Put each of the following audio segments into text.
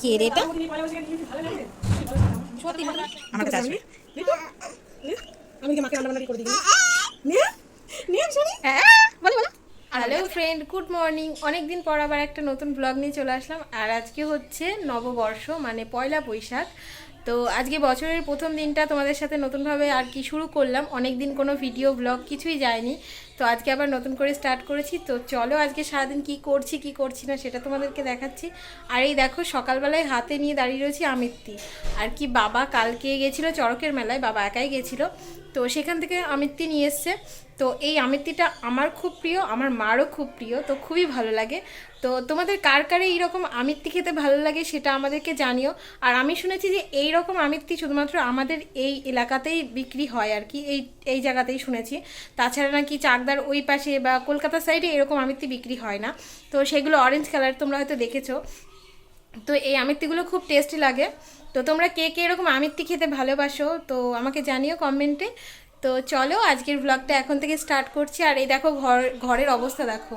কে রে এটা? সত্যি আমার কাছে আসবে আমি কি মাকে রান্না করে দিই নিয়ে নিয়ে শুনি। হ্যাঁ বলো বলো। হ্যালো ফ্রেন্ড গুড মর্নিং অনেক দিন পর আবার একটা নতুন ব্লগ নিয়ে চলে আসলাম। আর আজকে হচ্ছে নববর্ষ মানে পয়লা বৈশাখ। তো আজকে বছরের প্রথম দিনটা তোমাদের সাথে নতুনভাবে আর কি শুরু করলাম। অনেক দিন কোনো ভিডিও ব্লগ কিছুই যায়নি। তো আজকে আবার নতুন করে স্টার্ট করেছি। তো চলো আজকে সারাদিন কি করছি কি করছি না সেটা তোমাদেরকে দেখাচ্ছি। আর এই দেখো, সকালবেলায় হাতে নিয়ে দাঁড়িয়ে রয়েছি আমিত্তি। আর কি বাবা কালকে গেছিল চড়কের মেলায়, বাবা একাই গেছিল। তো সেখান থেকে আমিত্তি নিয়ে এসছে। তো এই আমিত্তিটা আমার খুব প্রিয়, আমার মারও খুব প্রিয়, তো খুবই ভালো লাগে। তো তোমাদের কার কারে এইরকম আমিত্তি খেতে ভালো লাগে সেটা আমাদেরকে জানিও। আর আমি শুনেছি যে এই রকম আমিত্তি শুধুমাত্র আমাদের এই এলাকাতেই বিক্রি হয় আর কি, এই এই জায়গাতেই শুনেছি। তাছাড়া নাকি চাকদার ওই পাশে বা কলকাতা সাইডে এরকম আমিত্তি বিক্রি হয় না। তো সেগুলো অরেঞ্জ কালার তোমরা হয়তো দেখেছ। তো এই আমিত্তিগুলো খুব টেস্টি লাগে। তো তোমরা কে কে এরকম আমিত্তি খেতে ভালোবাসো, তো আমাকে জানিও কমেন্টে তো চলো আজকের ব্লগটা এখন থেকে স্টার্ট করছি। আর এই দেখো ঘর, ঘরের অবস্থা দেখো।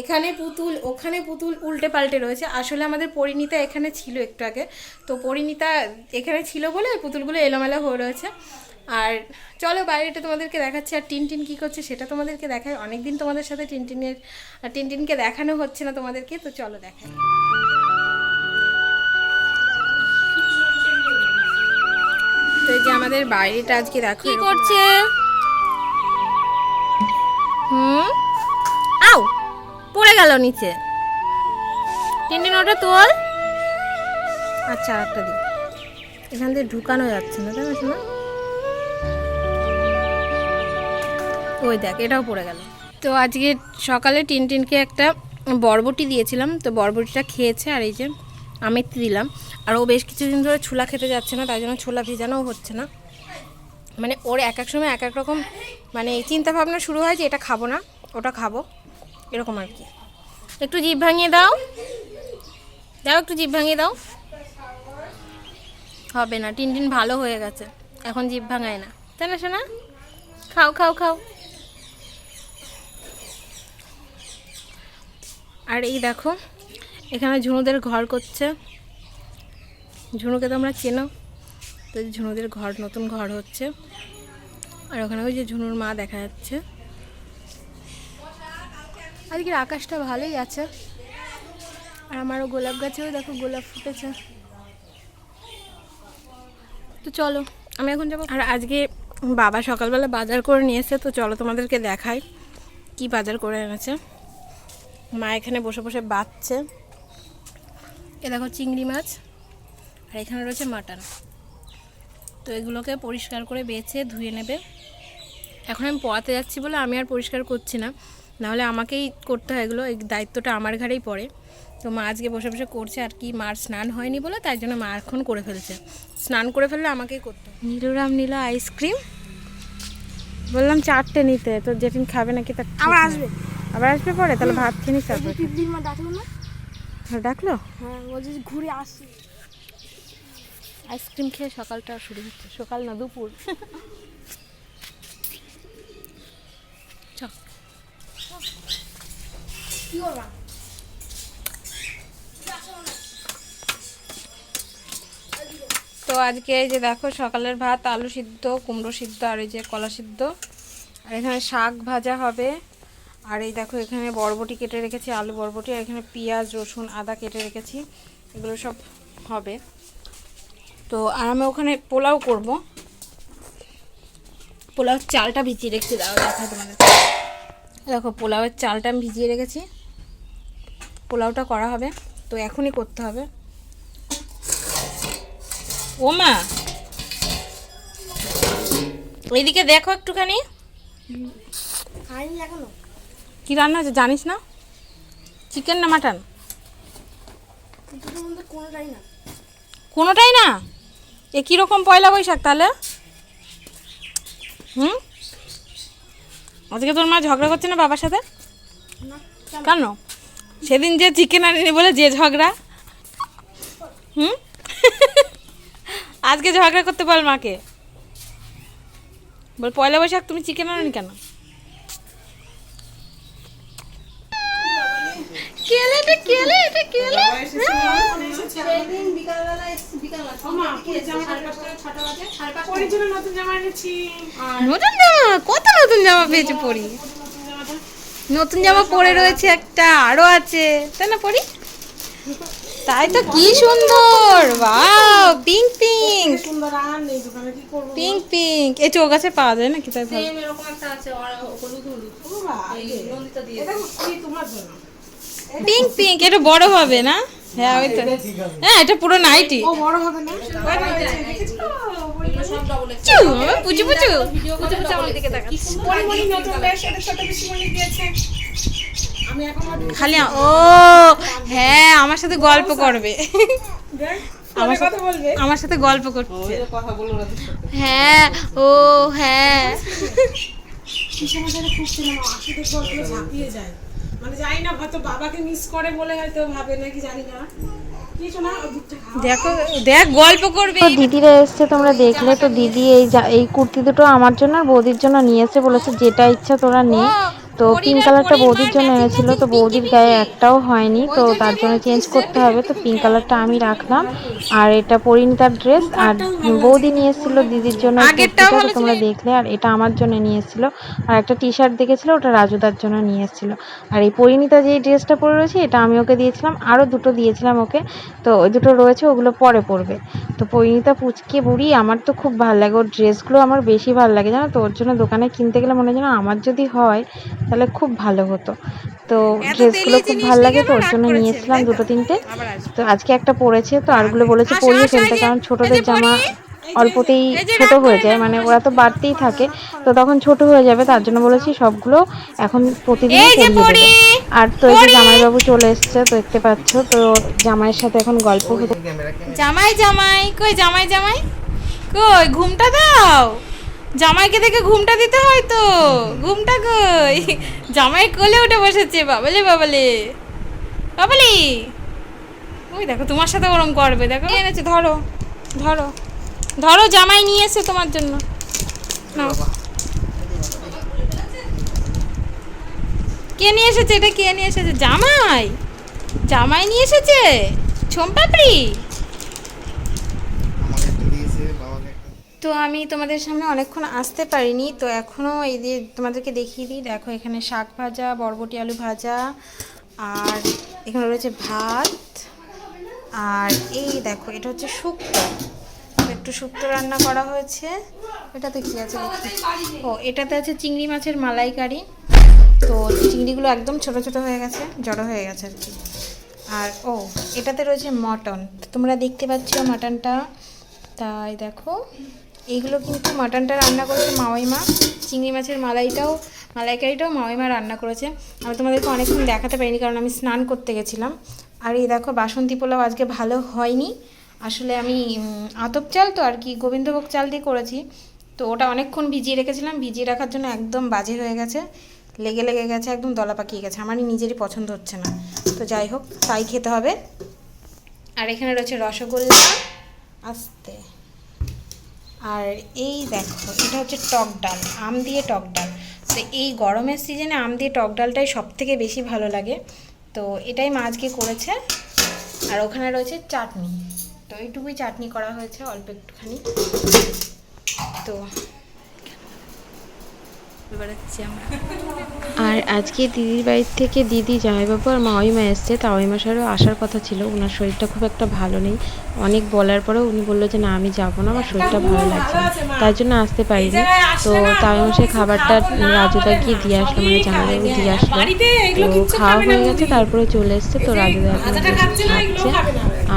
এখানে পুতুল, ওখানে পুতুল উল্টে পাল্টে রয়েছে। আসলে আমাদের পরিণীতা এখানে ছিল একটু আগে। তো পরিণীতা এখানে ছিল বলে পুতুলগুলো এলোমেলো হয়ে রয়েছে। আর চলো বাইরেটা তোমাদেরকে দেখাচ্ছি আর টিন টিন কী করছে সেটা তোমাদেরকে দেখায় অনেকদিন তোমাদের সাথে টিনটিনের টিনটিনকে দেখানো হচ্ছে না তোমাদেরকে তো চলো দেখাই। তো এই যে আমাদের বাইরেটা আজকে দেখো কি করছে? হুম? আও পড়ে গেল নিচে। টিনটিন ওটা তোল। আচ্ছা একটা দিই এখান দিয়ে ঢুকানো যাচ্ছে না তাই না শোনা ওই দেখ, এটাও পড়ে গেল। তো আজকে সকালে টিনটিনকে একটা বরবটি দিয়েছিলাম, তো বরবটিটা খেয়েছে আর এই যে আমিত্তি দিলাম। আর ও বেশ কিছুদিন ধরে ছোলা খেতে যাচ্ছে না, তাই জন্য ছোলা ভেজানোও হচ্ছে না। মানে ওর এক এক সময় এক এক রকম মানে চিন্তা ভাবনা শুরু হয় যে এটা খাব না, ওটা খাব, এরকম আর কি। একটু জিভ ভাঙিয়ে দাও। দাও একটু জিভ ভাঙিয়ে দাও। হবে না টিন টিন ভালো হয়ে গেছে। এখন জিভ ভাঙায় না। তাই না শোনা খাও খাও খাও। আর এই দেখো, এখানে ঝুনুদের ঘর করছে। ঝুনুকে তোমরা চেনো, তো ঝুনুদের ঘর, নতুন ঘর হচ্ছে। আর ওখানে ওই যে ঝুনুর মা দেখা যাচ্ছে। আজকের আকাশটা ভালোই আছে। আর আমারও গোলাপ গাছেও দেখো, গোলাপ ফুটেছে। তো চলো, আমি এখন যাব। আর আজকে বাবা সকালবেলা বাজার করে নিয়েছে তো চলো তোমাদেরকে দেখাই কি বাজার করে এনেছে। মা এখানে বসে বসে বাচ্ছে। এ দেখো চিংড়ি মাছ আর এখানে রয়েছে মাটন। তো এগুলোকে পরিষ্কার করে বেছে ধুয়ে নেবে। এখন আমি পড়াতে যাচ্ছি বলে আমি আর পরিষ্কার করছি না। নাহলে আমাকেই করতে হয় এগুলো এই দায়িত্বটা আমার ঘাড়েই পড়ে। তো মা আজকে বসে বসে করছে আর কি মার স্নান হয়নি বলে তাই জন্য মা এখন করে ফেলছে। স্নান করে ফেললে আমাকেই করতে। নীলুরাম নিল আইসক্রিম? বললাম চারটে নিতে তো যেদিন খাবে নাকি তার আবার আসবে। আবার আসবে পরে? তাহলে ভাত খেয়ে নিস তারপরে পিপলির মা ডাকলো না? ডাকলো? হ্যাঁ ঘুরে আসছে আইসক্রিম খেয়ে সকালটা শুরু হচ্ছে। সকাল না দুপুর। চ। তো আজকে এই যে দেখো সকালের ভাত আলু সিদ্ধ কুমড়ো সিদ্ধ আর এই যে কলা সিদ্ধ। আর এখানে শাক ভাজা হবে। আর এই দেখো, এখানে বরবটি কেটে রেখেছি, আলু বরবটি, আর এখানে পেঁয়াজ, রসুন, আদা কেটে রেখেছি। এগুলো সব হবে। তো আর আমি ওখানে পোলাও করব। পোলাও চালটা ভিজিয়ে রেখেছি দাও দেখা তোমাদের। দেখো, পোলাওয়ের চালটা আমি ভিজিয়ে রেখেছি। পোলাওটা করা হবে, তো এখনই করতে হবে। ও মা! এইদিকে দেখো একটুখানি। খাইনি কি রান্না আছে জানিস না? চিকেন না মাটন কোনোটাই না। কোনোটাই না এ কীরকম পয়লা বৈশাখ তাহলে? হুম? আজকে তোর মা ঝগড়া করছে না বাবার সাথে? কেন? সেদিন যে চিকেন আনিনি বলে যে ঝগড়া। হুম? আজকে ঝগড়া করতে বল মাকে। বল পয়লা বৈশাখ তুমি চিকেন আনি কেন? এটা কেলে এটা কেলে। সেদিন বিকালবেলা। মা, বাজে। পাঁচটা। পরির জন্য নতুন জামা এনেছি। নতুন জামা? কত নতুন জামা পেয়েছে পরি? নতুন জামা পরে রয়েছে একটা আরও আছে। তাই না পরি? তাই তো কি সুন্দর! ওয়াও পিঙ্ক পিঙ্ক সুন্দর আর নেই দোকানে, কি করব? পিঙ্ক পিঙ্ক এই চোখ গাছে পাওয়া যায় নাকি তাই ভালো এরকম একটা আছে আর হলুদ হলুদ। বাবা, এই নন্দিতা দিয়ে এটা কি তোমার জন্য? পিঙ্ক পিঙ্ক এটা বড় হবে না? হ্যাঁ ওই তো। হ্যাঁ এটা পুরো নাইটি। ও বড় হবে না? পুচু পুচু পুচু। পুচু আমার দিকে তাকাচ্ছে খালি ও হ্যাঁ আমার সাথে গল্প করবে। আমার সাথে গল্প করছে। হ্যাঁ ও হ্যাঁ। ঝাঁপিয়ে যায়। মানে জানি না হয়তো বাবাকে মিস করে বলে হয়তো ভাবে নাকি জানি না। দেখো দেখ গল্প করবে। তো দিদিরা এসছে তোমরা দেখলে তো দিদি এই যা- এই কুর্তি দুটো আমার জন্য আর বৌদির জন্য নিয়েছে এসে বলেছে যেটা ইচ্ছা তোরা নে। তো পিঙ্ক কালারটা বৌদির জন্য এনেছিল তো বৌদির গায়ে একটাও হয়নি তো তার জন্য চেঞ্জ করতে হবে। তো পিঙ্ক কালারটা আমি রাখলাম। আর এটা পরিণীতার ড্রেস আর বৌদি নিয়ে এসেছিল দিদির জন্য তোমরা দেখলে আর এটা আমার জন্য নিয়ে এসেছিল। আর একটা টি শার্ট দেখেছিল ওটা রাজুদার জন্য নিয়ে এসেছিল। আর এই পরিণীতা যে ড্রেসটা পরে রয়েছে এটা আমি ওকে দিয়েছিলাম আরও দুটো দিয়েছিলাম ওকে। তো ওই দুটো রয়েছে ওগুলো পরে পরবে। তো পরিণীতা পুচকে বুড়ি আমার তো খুব ভালো লাগে। ওর ড্রেসগুলো আমার বেশি ভালো লাগে জানো তো? ওর জন্য দোকানে কিনতে গেলে মনে হয় যেন আমার যদি হয় তাহলে খুব ভালো হতো। তো ড্রেসগুলো খুব ভালো লাগে তো ওর জন্য নিয়েছিলাম দুটো তিনটে। তো আজকে একটা পরেছে তো আরগুলো বলেছে পরিয়ে ফেলতে কারণ ছোটদের জামা অল্পতেই ছোট হয়ে যায় মানে ওরা তো বাড়তেই থাকে। তো তখন ছোট হয়ে যাবে তার জন্য বলেছি সবগুলো এখন প্রতিদিন পরিয়ে দেবে। আর তো এই যে জামাইবাবু চলে এসছে তো দেখতে পাচ্ছ তো জামাইয়ের সাথে এখন গল্প হতে জামাই জামাই কই জামাই জামাই? কই ঘুমটা দাও। জামাইকে দেখে ঘুমটা দিতে হয় তো। ঘুমটা কই? জামাই কোলে উঠে বসেছে বাবালে বাবালে। বাবালি! ওই দেখো তোমার সাথে ওরম করবে দেখো। এনেছে ধরো ধরো। ধরো জামাই নিয়ে এসে তোমার জন্য। নাও। কে নিয়ে এসেছে? এটা কে নিয়ে এসেছে? জামাই! জামাই নিয়ে এসেছে? ছোমপাপড়ি আমাকে একটা দিয়েছে বাবাকে একটা তো আমি তোমাদের সামনে অনেকক্ষণ আসতে পারিনি, তো এখনও এই দিয়ে তোমাদেরকে দেখিয়ে দিই, দেখো এখানে শাক ভাজা, বরবটি, আলু ভাজা, আর এখানে রয়েছে ভাত, আর এই দেখো এটা হচ্ছে শুক্তো। একটু শুক্তো রান্না করা হয়েছে। এটাতে কী আছে ও, এটাতে আছে চিংড়ি মাছের মালাইকারি। তো চিংড়িগুলো একদম ছোট ছোট হয়ে গেছে, জড়ো হয়ে গেছে আর কি। আর ও, এটাতে রয়েছে মটন। তোমরা দেখতে পাচ্ছ মটনটা। তাই দেখো। এইগুলো কিন্তু মাটনটা রান্না করেছে মাওয়াই মা চিংড়ি মাছের মালাইটাও, মালাইকারিটাও মাওয়াই মা রান্না করেছে। আমি তোমাদেরকে অনেকক্ষণ দেখাতে পারিনি কারণ আমি স্নান করতে গেছিলাম। আর এই দেখো, বাসন্তী পোলাও আজকে ভালো হয়নি। আসলে আমি আতপ চাল তো আর কি, গোবিন্দভোগ চাল দিয়ে করেছি। তো ওটা অনেকক্ষণ ভিজিয়ে রেখেছিলাম। ভিজিয়ে রাখার জন্য একদম বাজে হয়ে গেছে। লেগে লেগে গেছে, একদম দলা পাকিয়ে গেছে। আমারই নিজেরই পছন্দ হচ্ছে না। তো যাই হোক, তাই খেতে হবে। আর এখানে রয়েছে রসগোল্লা, আস্তে। আর এই দেখো, এটা হচ্ছে টক ডাল, আম দিয়ে টক ডাল। তো এই গরমের সিজনে আম দিয়ে টক ডালটাই সব থেকে বেশি ভালো লাগে। তো এটাই মা আজকে করেছে। আর ওখানে রয়েছে চাটনি। তো এইটুকুই চাটনি করা হয়েছে, অল্প একটুখানি। তো বেড়াচ্ছি আমরা। আর আজকে দিদির বাড়ির থেকে দিদি জামাইবাবু আর মা মাওইমা এসছে তাওয়াইমা সাহেবও আসার কথা ছিল। ওনার শরীরটা খুব একটা ভালো নেই। অনেক বলার পরেও উনি বলল যে না আমি যাব না আমার শরীরটা ভালো লাগছে তার জন্য আসতে পারিনি। তো তাওয়াইমা সাহেব খাবারটা রাজুদা গিয়ে দিয়ে আসলো মানে জামাইবাবু দিয়ে আসলো তো খাওয়া হয়ে গেছে তারপরে চলে এসছে তো রাজুদা খাচ্ছে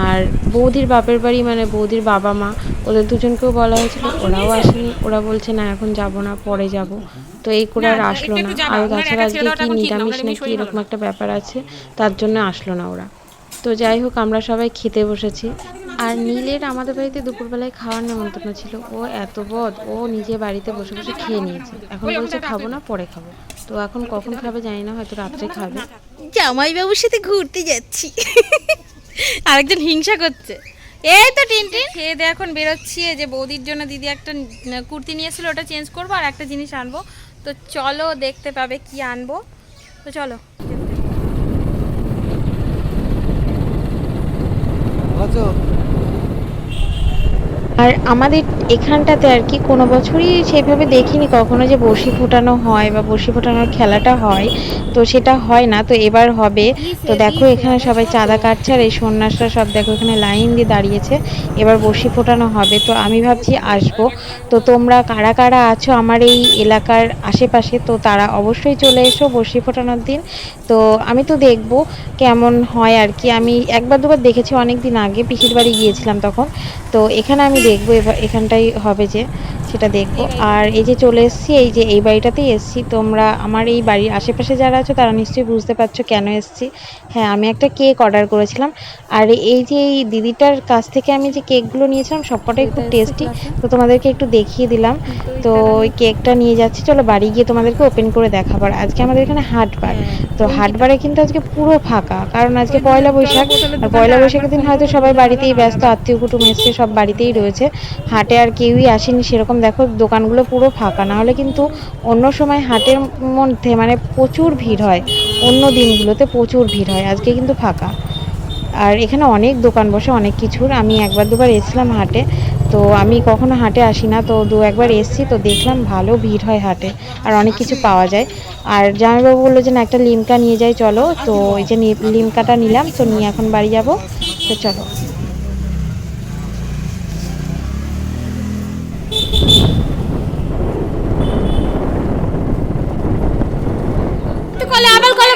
আর বৌদির বাপের বাড়ি মানে বৌদির বাবা মা ওদের দুজনকেও বলা হয়েছিল ওরাও আসেনি। ওরা বলছে না এখন যাব না পরে যাব। তো এই করে আর আসলো না। আর তাছাড়া আজকে কি নিরামিষ নাকি এরকম একটা ব্যাপার আছে তার জন্য আসলো না ওরা। তো যাই হোক আমরা সবাই খেতে বসেছি। আর নীলের আমাদের বাড়িতে দুপুরবেলায় খাওয়ার নেমন্তন্ন ছিল। ও এত বদ ও নিজে বাড়িতে বসে বসে খেয়ে নিয়েছে। এখন বলছে খাব না পরে খাব। তো এখন কখন খাবে জানি না হয়তো রাত্রে খাবে। জামাইবাবুর সাথে ঘুরতে যাচ্ছি। আরেকজন হিংসা করছে। এই তো টিনটিন খেয়ে দিয়ে এখন বেরোচ্ছি এই যে বৌদির জন্য দিদি একটা কুর্তি নিয়েছিল ওটা চেঞ্জ করব আর একটা জিনিস আনব। তো চলো দেখতে পাবে কি আনব। তো চলো আচ্ছা আর আমাদের এখানটাতে আর কি কোনো বছরই সেভাবে দেখিনি কখনো যে বড়শি ফোটানো হয় বা বড়শি ফোটানোর খেলাটা হয়। তো সেটা হয় না, তো এবার হবে। তো দেখো এখানে সবাই চাঁদা কাটছে আর এই সন্ন্যাসরা সব দেখো এখানে লাইন দিয়ে দাঁড়িয়েছে। এবার বড়শি ফোটানো হবে। তো আমি ভাবছি আসব। তো তোমরা কারা কারা আছো আমার এই এলাকার আশেপাশে, তো তারা অবশ্যই চলে এসো বড়শি ফোটানোর দিন। তো আমি তো দেখব কেমন হয় আর কি। আমি একবার দুবার দেখেছি অনেক দিন আগে, পিসির বাড়ি গিয়েছিলাম তখন। তো এখানে আমি দেখব এবার এখানটাই হবে যে সেটা দেখব। আর এই যে চলে এসেছি এই যে এই বাড়িটাতেই এসেছি। তোমরা আমার এই বাড়ির আশেপাশে যারা আছো তারা নিশ্চয়ই বুঝতে পারছ কেন এসেছি। হ্যাঁ আমি একটা কেক অর্ডার করেছিলাম। আর এই যে এই দিদিটার কাছ থেকে আমি যে কেকগুলো নিয়েছিলাম সবকটাই খুব টেস্টি। তো তোমাদেরকে একটু দেখিয়ে দিলাম। তো ওই কেকটা নিয়ে যাচ্ছি। চলো বাড়ি গিয়ে তোমাদেরকে ওপেন করে দেখাবার আজকে আমাদের এখানে হাটবার তো হাটবারে কিন্তু আজকে পুরো ফাঁকা। কারণ আজকে পয়লা বৈশাখ। আর পয়লা বৈশাখের দিন হয়তো সবাই বাড়িতেই ব্যস্ত। আত্মীয় কুটুম এসছে সব বাড়িতেই রয়েছে। হাটে আর কেউই আসেনি সেরকম দেখো দোকানগুলো পুরো ফাঁকা না হলে কিন্তু অন্য সময় হাটের মধ্যে মানে প্রচুর ভিড় হয়, অন্য দিনগুলোতে প্রচুর ভিড় হয়, আজকে কিন্তু ফাঁকা। আর এখানে অনেক দোকান বসে অনেক কিছুর, আমি একবার দুবার এসেছিলাম হাটে, তো আমি কখনো হাটে আসি না, তো দু একবার এসেছি, তো দেখলাম ভালো ভিড় হয় হাটে, আর অনেক কিছু পাওয়া যায়। আর জামাইবাবু বলল যে না, একটা লিমকা নিয়ে যাই, চলো, তো এই যে লিমকাটা নিলাম, তো নিয়ে এখন বাড়ি যাব, তো চলো তো কলে আবার কলে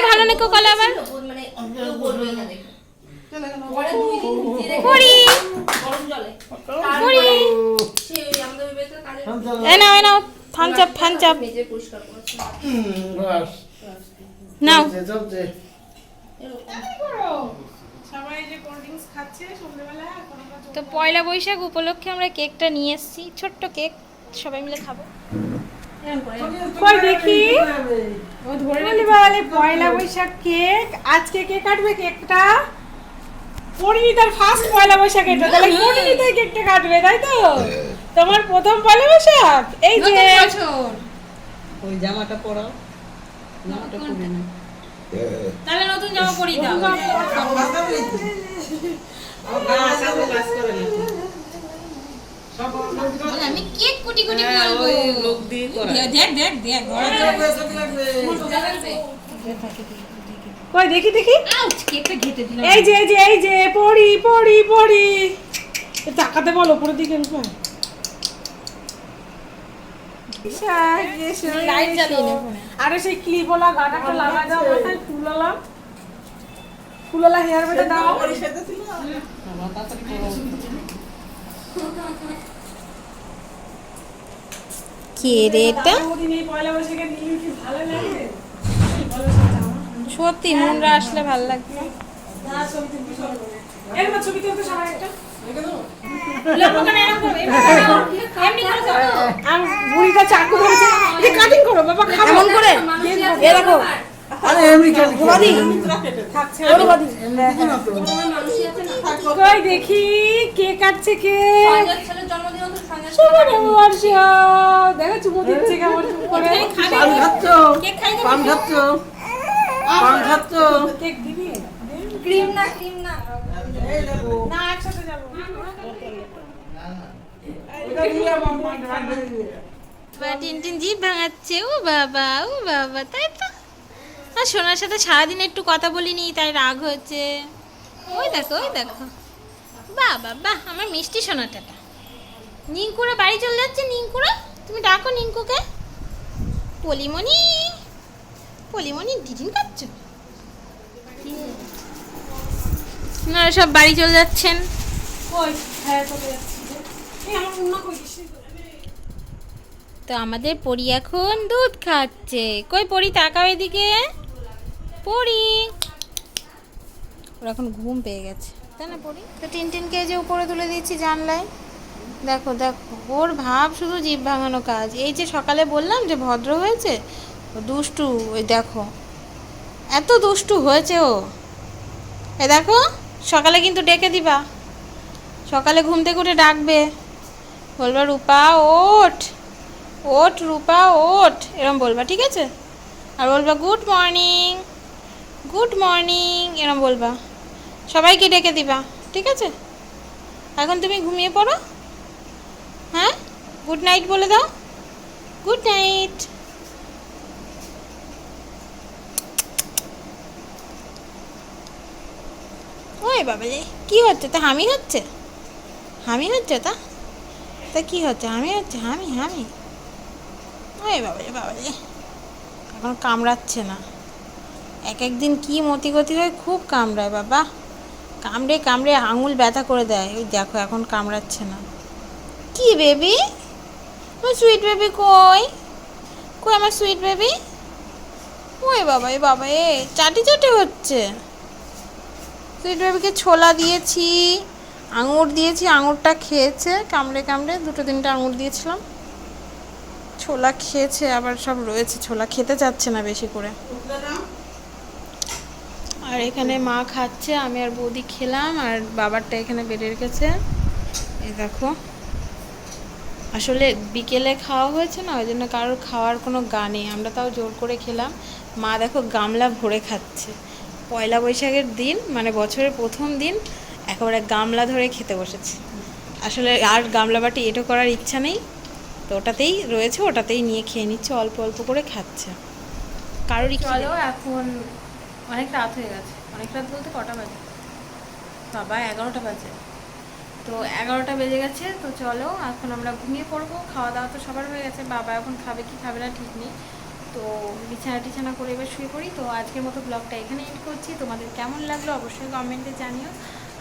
ভালো নাকি কলে আবার মানে কেউ বলবে এখানে পরে দুই দিন ভিজিয়ে রেখে করি গরম জলে করি সে ওই আমাদের ওই বেতের কাজের এ নাও এ নাও থামস আপ থামস আপ মেজে পরিষ্কার করেছে নাও যে কোল্ড ড্রিঙ্কস খাচ্ছে সন্ধ্যেবেলা এখন আমরা তো পয়লা বৈশাখ উপলক্ষে আমরা কেকটা নিয়ে এসেছি ছোট্ট কেক। সবাই মিলে খাব। কই দেখি? পয়লা বৈশাখ কেক। আজকে কে কাটবে কেকটা? পরিণীতার ফার্স্ট পয়লা বৈশাখ এটা। তাহলে পরিণীতাই কেকটা কাটবে তাই তো? তোমার প্রথম পয়লা বৈশাখ? এই যে ওই জামাটা পরাও। জামাটা পরে না তাহলে নতুন জামা পরিয়ে দাও। আমি কেক কুটি কুটি বলব। দেখ দেখ দেখ কই দেখি দেখি। কেকটা ঘেটে দিলাম। এই যে এই যে এই যে পড়ি পড়ি পড়ি। এ তাকাতে বল উপরের দিকে ফোনে। আরে সেই ক্লিপওয়ালা গাটাটা লাগা দাও মাথায় ফুলওয়ালা ফুলওয়ালা হেয়ার বেটা দাও। কে রে এটা? সত্যি মনরা আসলে ভালো লাগবে দেখি। কে কাটছে কে? দেখো চুমু দিচ্ছে কেমন চুপ করে? পান খাচ্ছ? পান খাচ্ছ? পান খাচ্ছ? কেক দিবি? ক্রিম না ক্রিম না। না একসাথে যাব। টিনটিন জিভ ভাঙাচ্ছে। ও বাবা ও বাবা তাই তো। আর সোনার সাথে সারাদিন একটু কথা বলিনি তাই রাগ হচ্ছে। ওই দেখো ওই দেখো। বাহ বাহ বাহ আমার মিষ্টি সোনাটাটা। নিঙ্কুরা বাড়ি চলে যাচ্ছে নিঙ্কুরা। তুমি ডাকো নিঙ্কুকে। পলিমণি পলিমণি টিটিন খাচ্ছ আপনারা সব বাড়ি চলে যাচ্ছেন। হ্যাঁ তো আমাদের পরি এখন দুধ খাচ্ছে। কই পরি তাকাও এদিকে। পরি। ওর এখন ঘুম পেয়ে গেছে। তাই না পরি? তো টিনটিনকে যে উপরে তুলে দিচ্ছি জানলায়। দেখো দেখো, ওর ভাব শুধু জিভ ভাঙানো কাজ। এই যে সকালে বললাম যে ভদ্র হয়েছে, দুষ্টু, ওই দেখো। এত দুষ্টু হয়েছে ও। এ দেখো, সকালে কিন্তু ডেকে দিবা। সকালে ঘুম থেকে উঠে ডাকবে। বলবা, রূপা, ওঠ। ওঠ, রূপা, ওঠ। এরম বলবা, ঠিক আছে? আর বলবা, গুড মর্নিং গুড মর্নিং, এরম বলবা। সবাইকে ডেকে দিবা, ঠিক আছে? এখন তুমি ঘুমিয়ে পড়ো। হ্যাঁ? গুড নাইট বলে দাও। গুড নাইট ওই বাবালে কি হচ্ছে? তা হামি হচ্ছে? হামি হচ্ছে তা? তা কি হচ্ছে? হামি হচ্ছে? হামি হামি। ওই বাবালে বাবালে এখন কামড়াচ্ছে না। এক একদিন কি মতি গতি হয়, খুব কামড়ায় বাবা। কামড়ে কামড়ে আঙুল ব্যথা করে দেয়। ওই দেখো, এখন কামড়াচ্ছে না। কি বেবি আমার সুইট বেবি কই? কই আমার সুইট বেবি ওই বাবা, এ বাবা, এ, চাটি চাটি হচ্ছে। সুইট বেবিকে ছোলা দিয়েছি, আঙুর দিয়েছি, আঙুরটা খেয়েছে, কামড়ে কামড়ে দুটো তিনটে আঙুর দিয়েছিলাম। ছোলা খেয়েছে, আবার সব রয়েছে, ছোলা খেতে চাচ্ছে না বেশি করে। আর এখানে মা খাচ্ছে, আমি আর বৌদি খেলাম, আর বাবারটা এখানে বেড়ে রেখেছে। এই দেখো। আসলে বিকেলে খাওয়া হয়েছে না ওই জন্য কারোর খাওয়ার কোনো গা নেই। আমরা তাও জোর করে খেলাম। মা দেখো গামলা ভরে খাচ্ছে। পয়লা বৈশাখের দিন মানে বছরের প্রথম দিন একেবারে গামলা ধরে খেতে বসেছে। আসলে আর গামলা বাটি এটো করার ইচ্ছা নেই। তো ওটাতেই রয়েছে ওটাতেই নিয়ে খেয়ে নিচ্ছে অল্প অল্প করে খাচ্ছে। কারোরই চলো এখন অনেক রাত হয়ে গেছে। অনেক রাত বলতে কটা বাজে? বাবা এগারোটা বাজে। তো এগারোটা বেজে গেছে, তো চলো এখন আমরা ঘুমিয়ে পড়ব খাওয়া দাওয়া তো সবার হয়ে গেছে, বাবা এখন খাবে কি খাবে না ঠিক নেই। তো বিছানা টিছানা করে এবার শুয়ে পড়ি, তো আজকের মতো ব্লগটা এখানে এন্ড করছি। তোমাদের কেমন লাগল অবশ্যই কমেন্টে জানিও,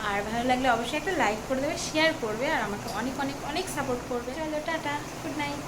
আর ভালো লাগলে অবশ্যই একটা লাইক করে দেবে শেয়ার করবে, আর আমাকে অনেক অনেক অনেক সাপোর্ট করবে। চলো, টাটা গুড নাইট